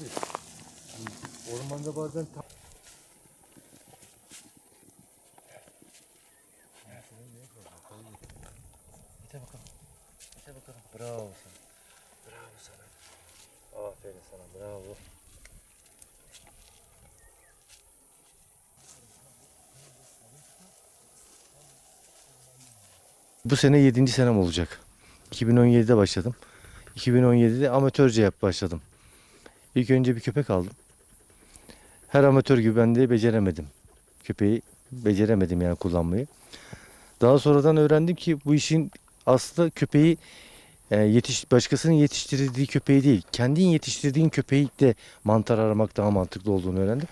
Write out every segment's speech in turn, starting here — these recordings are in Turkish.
abi. Ormanda bazen ta- Gide bakalım. Gide bakalım. Bravo sana. Bravo sana. Aferin sana. Bravo. Bu sene 7. senem olacak. 2017'de başladım. 2017'de amatörce yap başladım. İlk önce bir köpek aldım. Her amatör gibi ben de beceremedim. Köpeği beceremedim yani kullanmayı. Daha sonradan öğrendim ki bu işin aslında köpeği e, yetiş başkasının yetiştirdiği köpeği değil, kendin yetiştirdiğin köpeği de mantar aramak daha mantıklı olduğunu öğrendim.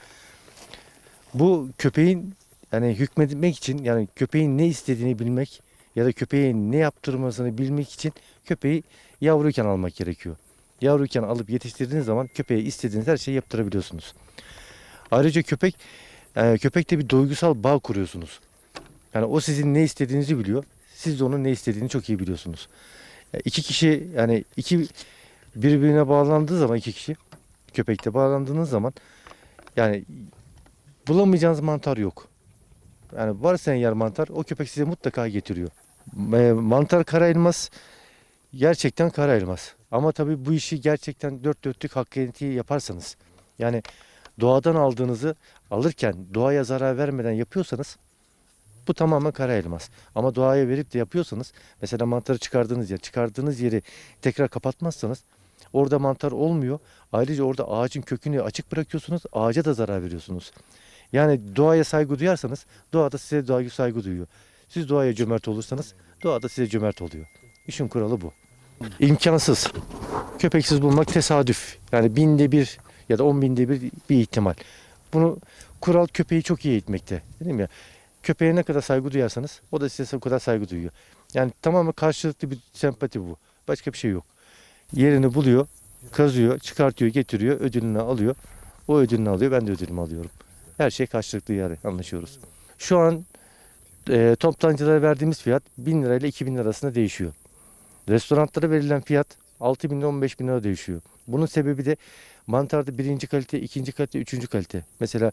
Bu köpeğin yani hükmetmek için yani köpeğin ne istediğini bilmek ya da köpeğin ne yaptırmasını bilmek için köpeği yavruyken almak gerekiyor. Yavruyken alıp yetiştirdiğiniz zaman köpeğe istediğiniz her şeyi yaptırabiliyorsunuz. Ayrıca köpek e, köpekte bir duygusal bağ kuruyorsunuz. Yani o sizin ne istediğinizi biliyor. Siz de onun ne istediğini çok iyi biliyorsunuz. E, İki kişi yani iki birbirine bağlandığı zaman iki kişi köpekte bağlandığınız zaman yani bulamayacağınız mantar yok. Yani varsa yer mantar o köpek size mutlaka getiriyor. E, Mantar kara elmas gerçekten kara elmas. Ama tabii bu işi gerçekten dört dörtlük hakkaniyeti yaparsanız yani doğadan aldığınızı alırken doğaya zarar vermeden yapıyorsanız bu tamamen kara elmas. Ama doğaya verip de yapıyorsanız mesela mantarı çıkardığınız yer, çıkardığınız yeri tekrar kapatmazsanız orada mantar olmuyor. Ayrıca orada ağacın kökünü açık bırakıyorsunuz. Ağaca da zarar veriyorsunuz. Yani doğaya saygı duyarsanız doğa da size saygı duyuyor. Siz doğaya cömert olursanız doğa da size cömert oluyor. İşin kuralı bu. İmkansız. Köpeksiz bulmak tesadüf. Yani binde bir ya da on binde bir bir ihtimal. Bunu kural köpeği çok iyi eğitmekte. Dedim ya köpeğe ne kadar saygı duyarsanız o da size o kadar saygı duyuyor. Yani tamamen karşılıklı bir sempati bu. Başka bir şey yok. Yerini buluyor, kazıyor, çıkartıyor, getiriyor, ödülünü alıyor. O ödülünü alıyor, ben de ödülümü alıyorum. Her şey karşılıklı yani anlaşıyoruz. Şu an e, toptancılara verdiğimiz fiyat 1000 lira ile 2000 lira arasında değişiyor. Restoranlara verilen fiyat 6 bin ile 15 bin lira değişiyor. Bunun sebebi de mantarda birinci kalite, ikinci kalite, üçüncü kalite. Mesela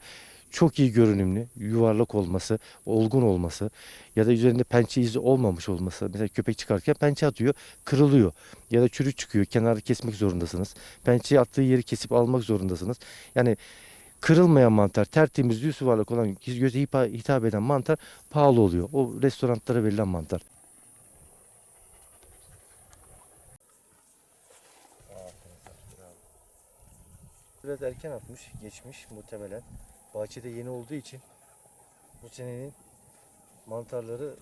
çok iyi görünümlü, yuvarlak olması, olgun olması ya da üzerinde pençe izi olmamış olması. Mesela köpek çıkarken pençe atıyor, kırılıyor ya da çürük çıkıyor. Kenarı kesmek zorundasınız. Pençeyi attığı yeri kesip almak zorundasınız. Yani kırılmayan mantar, tertemiz, yüz yuvarlak olan, göze hitap eden mantar pahalı oluyor. O restoranlara verilen mantar. Biraz erken atmış, geçmiş muhtemelen. Bahçede yeni olduğu için bu senenin mantarları